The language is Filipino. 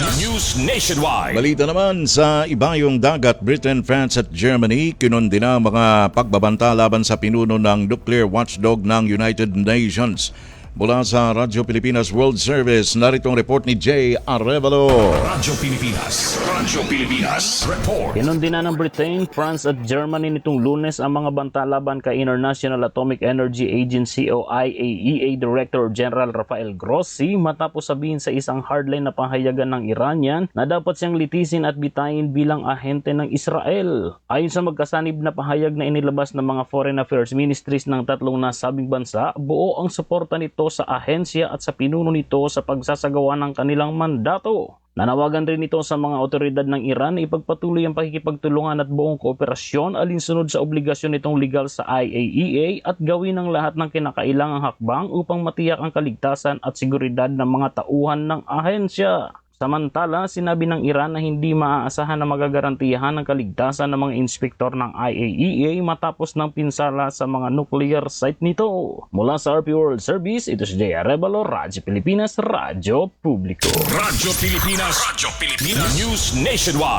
News Nationwide. Balita naman sa ibayong dagat, Britain, France at Germany, kinundina mga pagbabanta laban sa pinuno ng nuclear watchdog ng United Nations. Mula sa Radyo Pilipinas World Service, narito ang report ni Jay Arevalo. Radyo Pilipinas. Radyo Pilipinas. Report. Kinundina ng Britain, France at Germany nitong lunes ang mga banta laban kay International Atomic Energy Agency o IAEA Director General Rafael Grossi matapos sabihin sa isang hardline na pahayagan ng Iranian na dapat siyang litisin at bitayin bilang ahente ng Israel. Ayon sa magkasanib na pahayag na inilabas ng mga Foreign Affairs Ministries ng tatlong nasabing bansa, buo ang suporta nito sa ahensya at sa pinuno nito sa pagsasagawa ng kanilang mandato. Nanawagan rin ito sa mga otoridad ng Iran na ipagpatuloy ang pakikipagtulungan at buong kooperasyon alinsunod sa obligasyon nitong legal sa IAEA at gawin ang lahat ng kinakailangang hakbang upang matiyak ang kaligtasan at seguridad ng mga tauhan ng ahensya. Samantala, sinabi ng Iran na hindi maaasahan na magagarantiyahan ang kaligtasan ng mga inspektor ng IAEA matapos ng pinsala sa mga nuclear site nito. Mula sa RP World Service, ito si Jay Arevalo, Radyo Pilipinas, Radyo Publiko. Radyo Pilipinas. Radyo Pilipinas. News Nationwide.